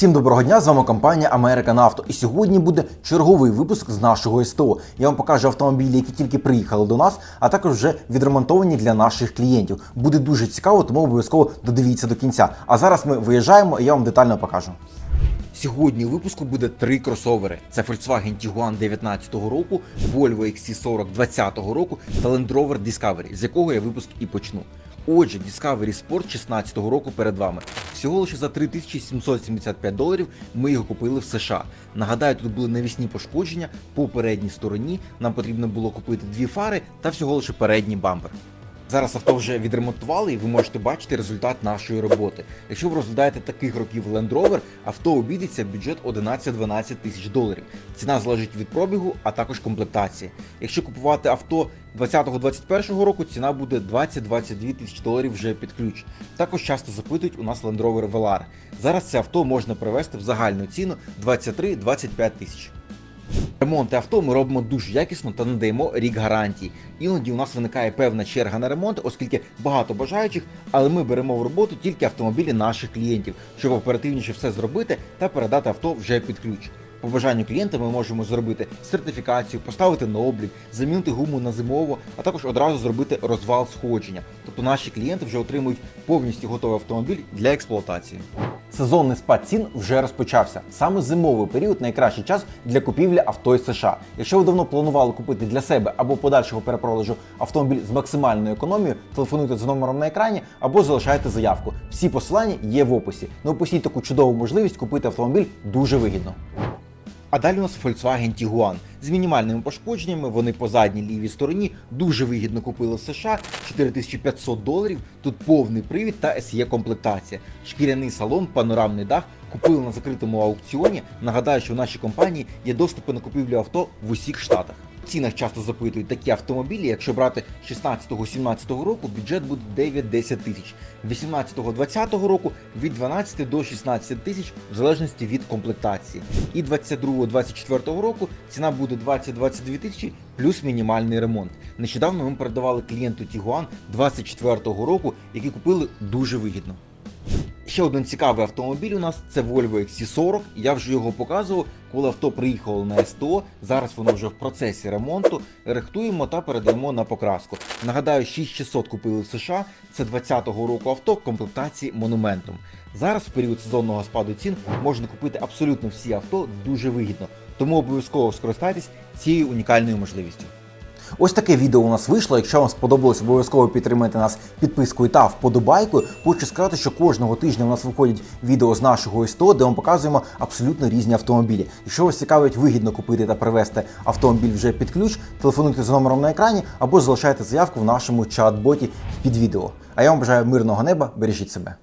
Всім доброго дня! З вами компанія American Auto. І сьогодні буде черговий випуск з нашого СТО. Я вам покажу автомобілі, які тільки приїхали до нас, а також вже відремонтовані для наших клієнтів. Буде дуже цікаво, тому обов'язково додивіться до кінця. А зараз ми виїжджаємо і я вам детально покажу. Сьогодні у випуску буде три кросовери: це Volkswagen Tiguan 19 року, Volvo XC40 20 року та Land Rover Discovery, з якого я випуск і почну. Отже, Discovery Sport 16 року перед вами. Всього лише за 3775 доларів ми його купили в США. Нагадаю, тут були навісні пошкодження по передній стороні. Нам потрібно було купити дві фари та всього лише передній бампер. Зараз авто вже відремонтували, і ви можете бачити результат нашої роботи. Якщо ви розглядаєте таких років Land Rover, авто обійдеться бюджет 11-12 тисяч доларів. Ціна залежить від пробігу, а також комплектації. Якщо купувати авто 20-21 року, ціна буде 20-22 тисячі доларів вже під ключ. Також часто запитують у нас Land Rover Velar. Зараз це авто можна привести в загальну ціну 23-25 тисяч. Ремонти авто ми робимо дуже якісно та надаємо рік гарантії. Іноді у нас виникає певна черга на ремонт, оскільки багато бажаючих, але ми беремо в роботу тільки автомобілі наших клієнтів, щоб оперативніше все зробити та передати авто вже під ключ. По бажанню клієнта ми можемо зробити сертифікацію, поставити на облік, замінити гуму на зимову, а також одразу зробити розвал сходження. Тобто наші клієнти вже отримують повністю готовий автомобіль для експлуатації. Сезонний спад цін вже розпочався. Саме зимовий період найкращий час для купівлі авто із США. Якщо ви давно планували купити для себе або подальшого перепродажу автомобіль з максимальною економією, телефонуйте за номером на екрані або залишайте заявку. Всі посилання є в описі. Не опустіть таку чудову можливість купити автомобіль дуже вигідно. А далі у нас Volkswagen Tiguan. З мінімальними пошкодженнями вони по задній лівій стороні дуже вигідно купили в США 4500 доларів. Тут повний привід та SE комплектація. Шкіряний салон, панорамний дах. Купили на закритому аукціоні. Нагадаю, що в нашій компанії є доступи на купівлю авто в усіх штатах. Цінах часто запитують такі автомобілі. Якщо брати 16-17 року, бюджет буде 9-10 тисяч. 18-20 року від 12 до 16 тисяч в залежності від комплектації. І 22-24 року ціна буде 20-22 тисячі плюс мінімальний ремонт. Нещодавно ми передавали клієнту Tiguan 24-го року, який купили дуже вигідно. Ще один цікавий автомобіль у нас це Volvo XC40. Я вже його показував, коли авто приїхало на СТО. Зараз воно вже в процесі ремонту. Рихтуємо та передаємо на покраску. Нагадаю, 6600 купили в США. Це 20-го року авто в комплектації монументом. Зараз, в період сезонного спаду цін, можна купити абсолютно всі авто дуже вигідно. Тому обов'язково скористайтесь цією унікальною можливістю. Ось таке відео у нас вийшло. Якщо вам сподобалось, обов'язково підтримайте нас підпискою та вподобайкою. Хочу сказати, що кожного тижня у нас виходять відео з нашого СТО, де ми показуємо абсолютно різні автомобілі. Якщо вас цікавить вигідно купити та привезти автомобіль вже під ключ, телефонуйте за номером на екрані або залишайте заявку в нашому чат-боті під відео. А я вам бажаю мирного неба, бережіть себе.